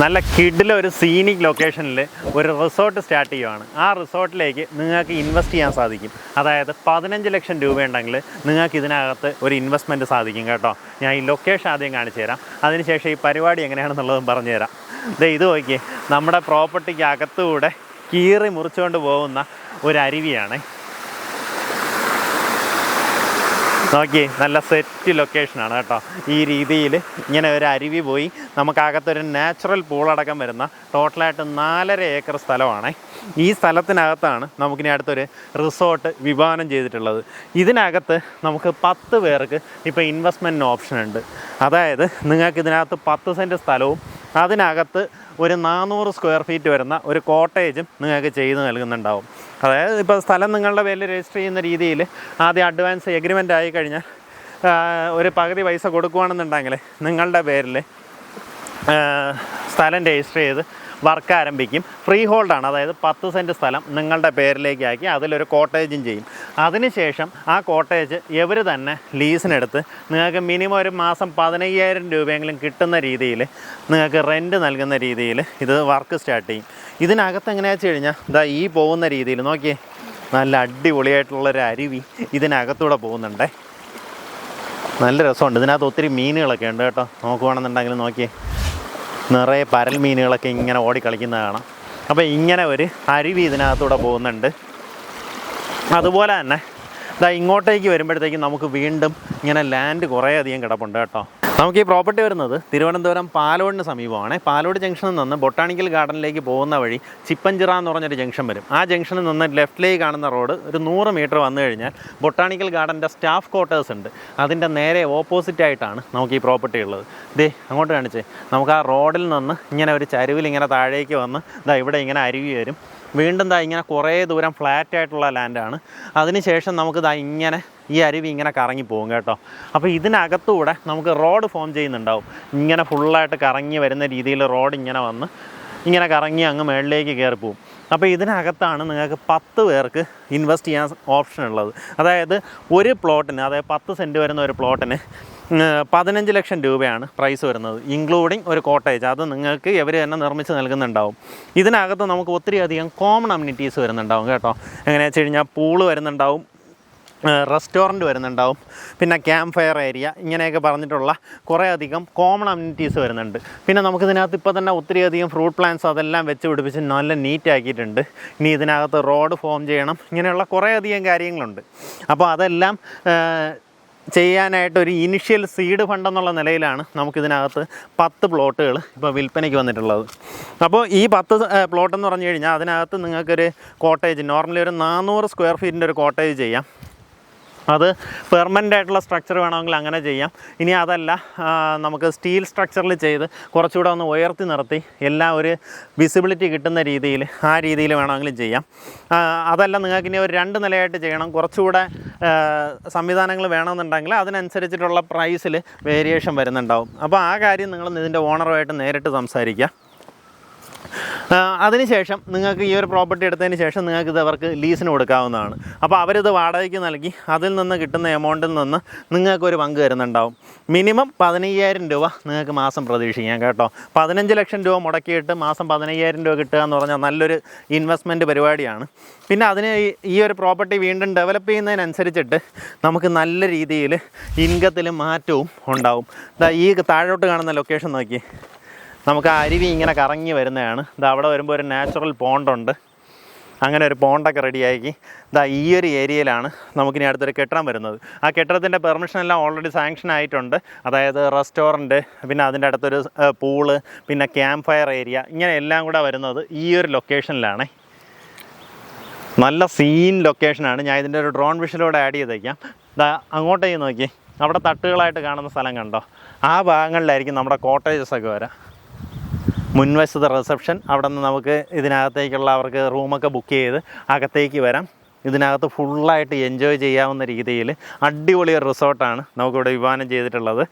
നല്ല കിഡിലെ ഒരു സീനിക് ലൊക്കേഷനിൽ ഒരു റിസോർട്ട് സ്റ്റാർട്ട് ചെയ്യുവാണ്. ആ റിസോർട്ടിലേക്ക് നിങ്ങൾക്ക് ഇൻവെസ്റ്റ് ചെയ്യാൻ സാധിക്കും. അതായത് പതിനഞ്ച് ലക്ഷം രൂപയുണ്ടെങ്കിൽ നിങ്ങൾക്ക് ഇതിനകത്ത് ഒരു ഇൻവെസ്റ്റ്മെന്റ് സാധിക്കും കേട്ടോ. ഞാൻ ഈ ലൊക്കേഷൻ ആദ്യം കാണിച്ചു തരാം. അതിനുശേഷം ഈ പരിപാടി എങ്ങനെയാണെന്നുള്ളതും പറഞ്ഞു തരാം. ദേ ഇത് നോക്കിയേ. നമ്മുടെ പ്രോപ്പർട്ടിക്ക് അകത്തുകൂടെ കീറി മുറിച്ചുകൊണ്ട് പോകുന്ന ഒരു അരുവിയാണ്. നോക്കി നല്ല സെറ്റ് ലൊക്കേഷനാണ് കേട്ടോ. ഈ രീതിയിൽ ഇങ്ങനെ ഒരു അരുവി പോയി. നമുക്കകത്തൊരു നാച്ചുറൽ പൂളടക്കം വരുന്ന ടോട്ടലായിട്ട് നാലര ഏക്കർ സ്ഥലമാണ്. ഈ സ്ഥലത്തിനകത്താണ് നമുക്കിനി അടുത്തൊരു റിസോർട്ട് വിഭാവനം ചെയ്തിട്ടുള്ളത്. ഇതിനകത്ത് നമുക്ക് പത്ത് പേർക്ക് ഇപ്പോൾ ഇൻവെസ്റ്റ്മെന്റിന് ഓപ്ഷൻ ഉണ്ട്. അതായത് നിങ്ങൾക്ക് ഇതിനകത്ത് പത്ത് സെന്റ് സ്ഥലവും അതിനകത്ത് ഒരു നാനൂറ് സ്ക്വയർ ഫീറ്റ് വരുന്ന ഒരു കോട്ടേജും നിങ്ങൾക്ക് ചെയ്ത് നൽകുന്നുണ്ടാവും. അതായത് ഇപ്പോൾ സ്ഥലം നിങ്ങളുടെ പേരിൽ രജിസ്റ്റർ ചെയ്യുന്ന രീതിയിൽ ആദ്യം അഡ്വാൻസ് എഗ്രിമെന്റ് ആയി കഴിഞ്ഞാൽ ഒരു പകുതി പൈസ കൊടുക്കുകയാണെന്നുണ്ടെങ്കിൽ നിങ്ങളുടെ പേരിൽ സ്ഥലം രജിസ്റ്റർ ചെയ്ത് വർക്ക് ആരംഭിക്കും. ഫ്രീ ഹോൾഡാണ് അതായത് പത്ത് സെന്റ് സ്ഥലം നിങ്ങളുടെ പേരിലേക്ക് ആക്കി അതിലൊരു കോട്ടേജും ചെയ്യും. അതിനുശേഷം ആ കോട്ടേജ് ഇവർ തന്നെ ലീസിനെടുത്ത് നിങ്ങൾക്ക് മിനിമം ഒരു മാസം പതിനയ്യായിരം രൂപയെങ്കിലും കിട്ടുന്ന രീതിയിൽ നിങ്ങൾക്ക് റെന്റ് നൽകുന്ന രീതിയിൽ ഇത് വർക്ക് സ്റ്റാർട്ട് ചെയ്യും. ഇതിനകത്ത് എങ്ങനെയാണെന്ന് വെച്ച് കഴിഞ്ഞാൽ ഇതാ ഈ പോകുന്ന രീതിയിൽ നോക്കിയേ നല്ല അടിപൊളിയായിട്ടുള്ളൊരു അരുവി ഇതിനകത്തൂടെ പോകുന്നുണ്ടേ. നല്ല രസമുണ്ട്. ഇതിനകത്ത് ഒത്തിരി മീനുകളൊക്കെ ഉണ്ട് കേട്ടോ. നോക്കുവാണെന്നുണ്ടെങ്കിൽ നോക്കിയേ. നിറയെ പരൽ മീനുകളൊക്കെ ഇങ്ങനെ ഓടിക്കളിക്കുന്നത് കാണാം. അപ്പോൾ ഇങ്ങനെ ഒരു അരുവി ഇതിനകത്തൂടെ പോകുന്നുണ്ട്. അതുപോലെ തന്നെ ഇതാ ഇങ്ങോട്ടേക്ക് വരുമ്പോഴത്തേക്കും നമുക്ക് വീണ്ടും ഇങ്ങനെ ലാൻഡ് കുറേ അധികം കിടപ്പുണ്ട് കേട്ടോ. നമുക്ക് ഈ പ്രോപ്പർട്ടി വരുന്നത് തിരുവനന്തപുരം പാലോടിന് സമീപമാണ്. പാലോട് ജംഗ്ഷനിൽ നിന്ന് ബൊട്ടാണിക്കൽ ഗാർഡനിലേക്ക് പോകുന്ന വഴി ചിപ്പഞ്ചിറ എന്ന് പറഞ്ഞൊരു ജംഗ്ഷൻ വരും. ആ ജംഗ്ഷനിൽ നിന്ന് ലെഫ്റ്റിലേക്ക് കാണുന്ന റോഡ് ഒരു നൂറ് മീറ്റർ വന്നു കഴിഞ്ഞാൽ ബൊട്ടാണിക്കൽ ഗാർഡന്റെ സ്റ്റാഫ് ക്വാർട്ടേഴ്സ് ഉണ്ട്. അതിന്റെ നേരെ ഓപ്പോസിറ്റ് ആയിട്ടാണ് നമുക്ക് ഈ പ്രോപ്പർട്ടി ഉള്ളത്. ദേ അങ്ങോട്ട് കാണിച്ചേ. നമുക്ക് ആ റോഡിൽ നിന്ന് ഇങ്ങനെ ഒരു ചരിവിൽ ഇങ്ങനെ താഴേക്ക് വന്ന് ഇതാ ഇവിടെ ഇങ്ങനെ അരുവി വരും. വീണ്ടും ദാ ഇങ്ങനെ കുറേ ദൂരം ഫ്ലാറ്റ് ആയിട്ടുള്ള ലാൻഡാണ്. അതിനുശേഷം നമുക്ക് ദാ ഇങ്ങനെ ഈ അരുവി ഇങ്ങനെ കറങ്ങി പോകും കേട്ടോ. അപ്പോൾ ഇതിനകത്തൂടെ നമുക്ക് റോഡ് ഫോം ചെയ്യുന്നുണ്ടാവും. ഇങ്ങനെ ഫുള്ളായിട്ട് കറങ്ങി വരുന്ന രീതിയിൽ റോഡ് ഇങ്ങനെ വന്ന് ഇങ്ങനെ കറങ്ങി അങ്ങ് മുകളിലേക്ക് കയറി പോകും അപ്പോൾ ഇതിനകത്താണ് നിങ്ങൾക്ക് പത്ത് പേർക്ക് ഇൻവെസ്റ്റ് ചെയ്യാൻ ഓപ്ഷൻ ഉള്ളത്. അതായത് ഒരു പ്ലോട്ടിന് അതായത് പത്ത് സെന്റ് വരുന്ന ഒരു പ്ലോട്ടിന് പതിനഞ്ച് ലക്ഷം രൂപയാണ് പ്രൈസ് വരുന്നത് ഇൻക്ലൂഡിങ് ഒരു കോട്ടേജ്. അത് നിങ്ങൾക്ക് ഇവർ തന്നെ നിർമ്മിച്ച് നൽകുന്നുണ്ടാവും. ഇതിനകത്ത് നമുക്ക് ഒത്തിരി അധികം കോമൺ അമ്യൂണിറ്റീസ് വരുന്നുണ്ടാവും കേട്ടോ. എങ്ങനെയാണെന്ന് വെച്ച് കഴിഞ്ഞാൽ പൂൾ വരുന്നുണ്ടാവും റെസ്റ്റോറന്റ് വരുന്നുണ്ടാവും പിന്നെ ക്യാമ്പ് ഫയർ ഏരിയ ഇങ്ങനെയൊക്കെ പറഞ്ഞിട്ടുള്ള കുറേ അധികം കോമൺ അമ്യൂണിറ്റീസ് വരുന്നുണ്ട്. പിന്നെ നമുക്കിതിനകത്ത് ഇപ്പോൾ തന്നെ ഒത്തിരി അധികം ഫ്രൂട്ട് പ്ലാന്റ്സ് അതെല്ലാം വെച്ച് പിടിപ്പിച്ച് നല്ല നീറ്റാക്കിയിട്ടുണ്ട് ഇനി ഇതിനകത്ത് റോഡ് ഫോം ചെയ്യണം ഇങ്ങനെയുള്ള കുറേ അധികം കാര്യങ്ങളുണ്ട്. അപ്പോൾ അതെല്ലാം ചെയ്യാനായിട്ട് ഒരു ഇനിഷ്യൽ സീഡ് ഫണ്ട് എന്നുള്ള നിലയിലാണ് നമുക്കിതിനകത്ത് പത്ത് പ്ലോട്ടുകൾ ഇപ്പോൾ വിൽപ്പനയ്ക്ക് വന്നിട്ടുള്ളത്. അപ്പോൾ ഈ പത്ത് പ്ലോട്ട് എന്ന് പറഞ്ഞു കഴിഞ്ഞാൽ അതിനകത്ത് നിങ്ങൾക്കൊരു കോട്ടേജ് നോർമലി ഒരു നാനൂറ് സ്ക്വയർ ഫീറ്റിന്റെ ഒരു കോട്ടേജ് ചെയ്യാം. അത് പെർമനന്റ് ആയിട്ടുള്ള സ്ട്രക്ചർ വേണമെങ്കിൽ അങ്ങനെ ചെയ്യാം. ഇനി അതല്ല നമുക്ക് സ്റ്റീൽ സ്ട്രക്ചറിൽ ചെയ്ത് കുറച്ചുകൂടെ ഒന്ന് ഉയർത്തി നിർത്തി എല്ലാം ഒരു വിസിബിലിറ്റി കിട്ടുന്ന രീതിയിൽ ആ രീതിയിൽ വേണമെങ്കിലും ചെയ്യാം. അതല്ല നിങ്ങൾക്ക് ഇനി ഒരു രണ്ട് നിലയായിട്ട് ചെയ്യണം. കുറച്ചുകൂടെ സംവിധാനങ്ങൾ വേണമെന്നുണ്ടെങ്കിൽ അതിനനുസരിച്ചിട്ടുള്ള പ്രൈസിൽ വേരിയേഷൻ വരുന്നുണ്ടാവും. അപ്പോൾ ആ കാര്യം നിങ്ങൾ ഇതിന്റെ ഓണറുമായിട്ട് നേരിട്ട് സംസാരിക്കുക അതിനുശേഷം നിങ്ങൾക്ക് ഈ ഒരു പ്രോപ്പർട്ടി എടുത്തതിന് ശേഷം നിങ്ങൾക്ക് ഇത് അവർക്ക് ലീസിന് കൊടുക്കാവുന്നതാണ്. അപ്പോൾ അവരിത് വാടകയ്ക്ക് നൽകി അതിൽ നിന്ന് കിട്ടുന്ന എമൗണ്ടിൽ നിന്ന് നിങ്ങൾക്ക് ഒരു പങ്ക് തരുന്നുണ്ടാവും. മിനിമം പതിനയ്യായിരം രൂപ നിങ്ങൾക്ക് മാസം പ്രതീക്ഷിക്കാം കേട്ടോ. പതിനഞ്ച് ലക്ഷം രൂപ മുടക്കിയിട്ട് മാസം പതിനയ്യായിരം രൂപ കിട്ടുക എന്ന് പറഞ്ഞാൽ നല്ലൊരു ഇൻവെസ്റ്റ്മെന്റ് പരിപാടിയാണ്. പിന്നെ അതിന് ഈ- ഒരു പ്രോപ്പർട്ടി വീണ്ടും ഡെവലപ്പ് ചെയ്യുന്നതിനനുസരിച്ചിട്ട് നമുക്ക് നല്ല രീതിയിൽ ഇൻകത്തിൽ മാറ്റവും ഉണ്ടാവും. ഈ താഴോട്ട് കാണുന്ന ലൊക്കേഷൻ നോക്കി നമുക്ക് ആ അരുവി ഇങ്ങനെ കറങ്ങി വരുന്നതാണ്. ഇത് അവിടെ വരുമ്പോൾ ഒരു നാച്ചുറൽ പോണ്ടുണ്ട് അങ്ങനെ ഒരു പോണ്ടൊക്കെ റെഡിയാക്കി ഇതാ ഈ ഒരു ഏരിയയിലാണ് നമുക്കിനി അടുത്തൊരു കെട്ടിടം വരുന്നത്. ആ കെട്ടിടത്തിന്റെ പെർമിഷൻ എല്ലാം ഓൾറെഡി സാങ്ഷൻ ആയിട്ടുണ്ട്. അതായത് റെസ്റ്റോറന്റ് പിന്നെ അതിന്റെ അടുത്തൊരു പൂൾ പിന്നെ ക്യാമ്പ് ഫയർ ഏരിയ ഇങ്ങനെ എല്ലാം കൂടെ വരുന്നത് ഈ ഒരു ലൊക്കേഷനിലാണ് നല്ല സീൻ ലൊക്കേഷനാണ് ഞാൻ ഇതിന്റെ ഒരു ഡ്രോൺ വിഷലൂടെ ആഡ് ചെയ്തേക്കാം. ഇതാ അങ്ങോട്ടേക്ക് നോക്കി. അവിടെ തട്ടുകളായിട്ട് കാണുന്ന സ്ഥലം കണ്ടോ? ആ ഭാഗങ്ങളിലായിരിക്കും നമ്മുടെ കോട്ടേജസ് ഒക്കെ വരാം. മുൻവശത്തെ റിസപ്ഷൻ അവിടെ നിന്ന് നമുക്ക് ഇതിനകത്തേക്കുള്ള അവർക്ക് റൂമൊക്കെ ബുക്ക് ചെയ്ത് അകത്തേക്ക് വരാം. ഇതിനകത്ത് ഫുള്ളായിട്ട് എൻജോയ് ചെയ്യാവുന്ന രീതിയിൽ അടിപൊളി ഒരു റിസോർട്ടാണ് നമുക്കിവിടെ വിഭാവനം ചെയ്തിട്ടുള്ളത്.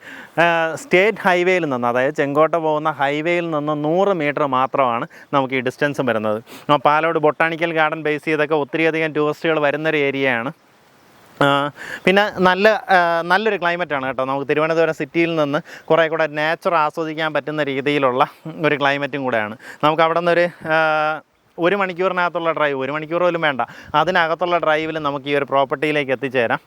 സ്റ്റേറ്റ് ഹൈവേയിൽ നിന്ന് അതായത് ചെങ്കോട്ട പോകുന്ന ഹൈവേയിൽ നിന്ന് നൂറ് മീറ്റർ മാത്രമാണ് നമുക്ക് ഈ ഡിസ്റ്റൻസ് വരുന്നത്. പാലോട് ബൊട്ടാണിക്കൽ ഗാർഡൻ ബേസ് ചെയ്തൊക്കെ ഒത്തിരിയധികം ടൂറിസ്റ്റുകൾ വരുന്നൊരു ഏരിയയാണ് പിന്നെ നല്ല നല്ലൊരു ക്ലൈമറ്റാണ് കേട്ടോ. നമുക്ക് തിരുവനന്തപുരം സിറ്റിയിൽ നിന്ന് കുറേ കൂടെ നേച്ചർ ആസ്വദിക്കാൻ പറ്റുന്ന രീതിയിലുള്ള ഒരു ക്ലൈമറ്റും കൂടെയാണ്. നമുക്ക് അവിടെ നിന്നൊരു ഒരു മണിക്കൂറിനകത്തുള്ള ഡ്രൈവ് ഒരു മണിക്കൂർ പോലും വേണ്ട. അതിനകത്തുള്ള ഡ്രൈവിൽ നമുക്ക് ഈ ഒരു പ്രോപ്പർട്ടിയിലേക്ക് എത്തിച്ചേരാം.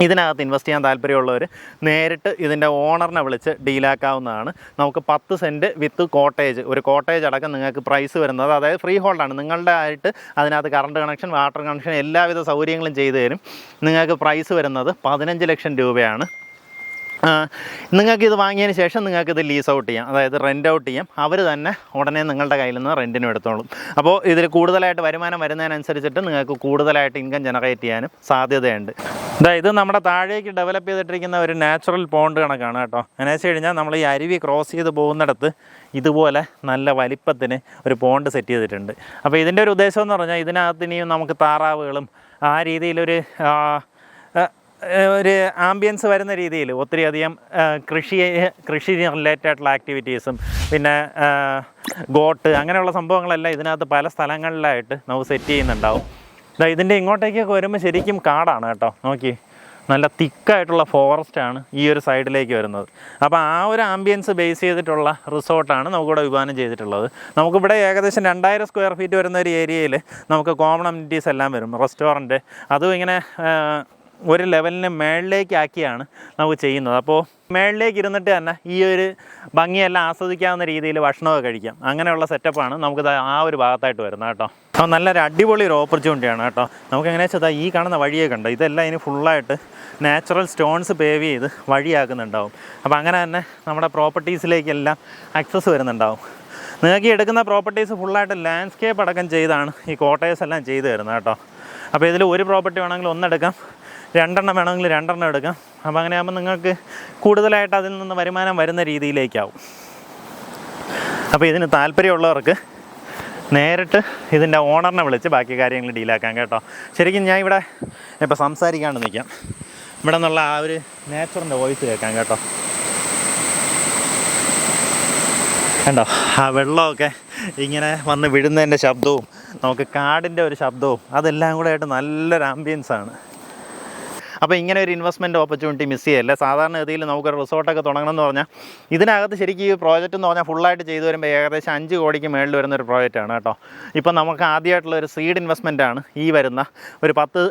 ഇതിനകത്ത് ഇൻവെസ്റ്റ് ചെയ്യാൻ താല്പര്യമുള്ളവർ നേരിട്ട് ഇതിന്റെ ഓണറിനെ വിളിച്ച് ഡീലാക്കാവുന്നതാണ് നമുക്ക് പത്ത് സെന്റ് വിത്ത് കോട്ടേജ് ഒരു കോട്ടേജ് അടക്കം നിങ്ങൾക്ക് പ്രൈസ് വരുന്നത്. അതായത് ഫ്രീ ഹോൾഡാണ് നിങ്ങളുടെ ആയിട്ട് അതിനകത്ത് കറണ്ട് കണക്ഷൻ വാട്ടർ കണക്ഷൻ എല്ലാവിധ സൗകര്യങ്ങളും ചെയ്തു തരും. നിങ്ങൾക്ക് പ്രൈസ് വരുന്നത് പതിനഞ്ച് ലക്ഷം രൂപയാണ്. നിങ്ങൾക്ക് ഇത് വാങ്ങിയതിന് ശേഷം നിങ്ങൾക്ക് ഇത് ലീസ് ഔട്ട് ചെയ്യാം. അതായത് റെന്റ് ഔട്ട് ചെയ്യാം. അവർ തന്നെ ഉടനെ നിങ്ങളുടെ കയ്യിൽ നിന്ന് റെന്റിനും എടുത്തോളും. അപ്പോൾ ഇതിൽ കൂടുതലായിട്ട് വരുമാനം വരുന്നതിനനുസരിച്ചിട്ട് നിങ്ങൾക്ക് കൂടുതലായിട്ട് ഇൻകം ജനറേറ്റ് ചെയ്യാനും സാധ്യതയുണ്ട്. ഇതാ ഇത് നമ്മുടെ താഴേക്ക് ഡെവലപ്പ് ചെയ്തിട്ടിരിക്കുന്ന ഒരു നാച്ചുറൽ പോണ്ട് കണക്കാണ് കേട്ടോ. എന്നു വെച്ച് കഴിഞ്ഞാൽ നമ്മൾ ഈ അരുവി ക്രോസ് ചെയ്ത് പോകുന്നിടത്ത് ഇതുപോലെ നല്ല വലിപ്പത്തിന് ഒരു പോണ്ട് സെറ്റ് ചെയ്തിട്ടുണ്ട്. അപ്പോൾ ഇതിന്റെ ഒരു ഉദ്ദേശം എന്ന് പറഞ്ഞാൽ ഇതിനകത്ത് ഇനിയും നമുക്ക് താറാവുകളും ആ രീതിയിലൊരു ഒരു ആംബിയൻസ് വരുന്ന രീതിയിൽ ഒത്തിരി അധികം കൃഷി കൃഷി റിലേറ്റഡ് ആയിട്ടുള്ള ആക്ടിവിറ്റീസും പിന്നെ ഗോട്ട് അങ്ങനെയുള്ള സംഭവങ്ങളെല്ലാം ഇതിനകത്ത് പല സ്ഥലങ്ങളിലായിട്ട് നമുക്ക് സെറ്റ് ചെയ്യുന്നുണ്ടാവും. ഇതിന്റെ ഇങ്ങോട്ടേക്കൊക്കെ വരുമ്പോൾ ശരിക്കും കാടാണ് കേട്ടോ നോക്കി. നല്ല തിക്കായിട്ടുള്ള ഫോറസ്റ്റാണ് ഈ ഒരു സൈഡിലേക്ക് വരുന്നത്. അപ്പോൾ ആ ഒരു ആംബിയൻസ് ബേസ് ചെയ്തിട്ടുള്ള റിസോർട്ടാണ് നമുക്കിവിടെ വിഭാവനം ചെയ്തിട്ടുള്ളത്. നമുക്കിവിടെ ഏകദേശം രണ്ടായിരം സ്ക്വയർ ഫീറ്റ് വരുന്ന ഒരു ഏരിയയിൽ നമുക്ക് കോമൺ അമ്യൂണിറ്റീസ് എല്ലാം വരും. റെസ്റ്റോറന്റ് അതും ഇങ്ങനെ ഒരു ലെവലിന് മേളിലേക്കാക്കിയാണ് നമുക്ക് ചെയ്യുന്നത്. അപ്പോൾ മേളിലേക്ക് ഇരുന്നിട്ട് തന്നെ ഈ ഒരു ഭംഗിയെല്ലാം ആസ്വദിക്കാവുന്ന രീതിയിൽ ഭക്ഷണമൊക്കെ കഴിക്കാം. അങ്ങനെയുള്ള സെറ്റപ്പാണ് നമുക്ക് ആ ഒരു ഭാഗത്തായിട്ട് വരുന്നത് കേട്ടോ. അപ്പോൾ നല്ലൊരു അടിപൊളി ഒരു ഓപ്പർച്യൂണിറ്റിയാണ് കേട്ടോ. നമുക്ക് എങ്ങനെയാ വെച്ചാൽ ഈ കാണുന്ന വഴിയൊക്കെ ഉണ്ട് ഇതെല്ലാം ഇനി ഫുള്ളായിട്ട് നാച്ചുറൽ സ്റ്റോൺസ് പേവ് ചെയ്ത് വഴിയാക്കുന്നുണ്ടാവും. അപ്പോൾ അങ്ങനെ തന്നെ നമ്മുടെ പ്രോപ്പർട്ടീസിലേക്കെല്ലാം ആക്സസ് വരുന്നുണ്ടാവും. നിങ്ങൾക്ക് എടുക്കുന്ന പ്രോപ്പർട്ടീസ് ഫുള്ളായിട്ട് ലാൻഡ്സ്കേപ്പ് അടക്കം ചെയ്താണ് ഈ കോട്ടേഴ്സ് എല്ലാം ചെയ്തു തരുന്നത് കേട്ടോ. അപ്പോൾ ഇതിൽ ഒരു പ്രോപ്പർട്ടി വേണമെങ്കിൽ ഒന്നെടുക്കാം രണ്ടെണ്ണം വേണമെങ്കിൽ രണ്ടെണ്ണം എടുക്കാം. അപ്പോൾ അങ്ങനെ ആകുമ്പോൾ നിങ്ങൾക്ക് കൂടുതലായിട്ട് അതിൽ നിന്ന് വരുമാനം വരുന്ന രീതിയിലേക്കാവും. അപ്പോൾ ഇതിന് താല്പര്യമുള്ളവർക്ക് നേരിട്ട് ഇതിന്റെ ഓണറിനെ വിളിച്ച് ബാക്കി കാര്യങ്ങൾ ഡീലാക്കാം കേട്ടോ. ശരിക്കും ഞാൻ ഇവിടെ ഇപ്പോൾ സംസാരിക്കാണ്ട് നിൽക്കാം. ഇവിടെ നിന്നുള്ള ആ ഒരു നേച്ചറിന്റെ വോയിസ് കേൾക്കാം കേട്ടോ. കണ്ടോ? ആ വെള്ളമൊക്കെ ഇങ്ങനെ വന്ന് വിഴുന്നതിന്റെ ശബ്ദവും നമുക്ക് കാടിന്റെ ഒരു ശബ്ദവും അതെല്ലാം കൂടെ ആയിട്ട് നല്ലൊരു ആംബിയൻസാണ് അപ്പോൾ ഇങ്ങനെ ഒരു ഇൻവെസ്റ്റ്മെന്റ് ഓപ്പർച്യൂണിറ്റി മിസ് ചെയ്യല്ലേ? സാധാരണ ഗതിയിൽ നമുക്കൊരു റിസോർട്ടൊക്കെ തുടങ്ങണം എന്ന് പറഞ്ഞാൽ ഇതിനകത്ത് ശരിക്കും ഈ പ്രോജക്റ്റ് എന്ന് പറഞ്ഞാൽ ഫുള്ളായിട്ട് ചെയ്തു വരുമ്പോൾ ഏകദേശം അഞ്ച് കോടിക്ക് മേളിൽ വരുന്ന ഒരു പ്രോജക്റ്റാണ് കേട്ടോ. ഇപ്പം നമുക്ക് ആദ്യമായിട്ടുള്ള ഒരു സീഡ് ഇൻവെസ്റ്റ്മെന്റ് ആണ് ഈ വരുന്ന ഒരു പത്ത്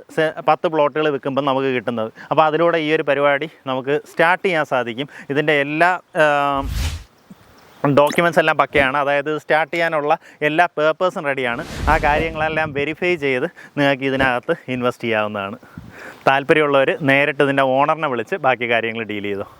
പത്ത് പ്ലോട്ടുകൾ വിൽക്കുമ്പോൾ നമുക്ക് കിട്ടുന്നത്. അപ്പോൾ അതിലൂടെ ഈ ഒരു പരിപാടി നമുക്ക് സ്റ്റാർട്ട് ചെയ്യാൻ സാധിക്കും. ഇതിന്റെ എല്ലാ ഡോക്യുമെൻസ് എല്ലാം പക്കയാണ്. അതായത് സ്റ്റാർട്ട് ചെയ്യാനുള്ള എല്ലാ പേപ്പേഴ്സും റെഡിയാണ് ആ കാര്യങ്ങളെല്ലാം വെരിഫൈ ചെയ്ത് നിങ്ങൾക്ക് ഇതിനകത്ത് ഇൻവെസ്റ്റ് ചെയ്യാവുന്നതാണ്. താല്പര്യമുള്ളവർ നേരിട്ട് ഇതിന്റെ ഓണറിനെ വിളിച്ച് ബാക്കി കാര്യങ്ങൾ ഡീൽ ചെയ്തു?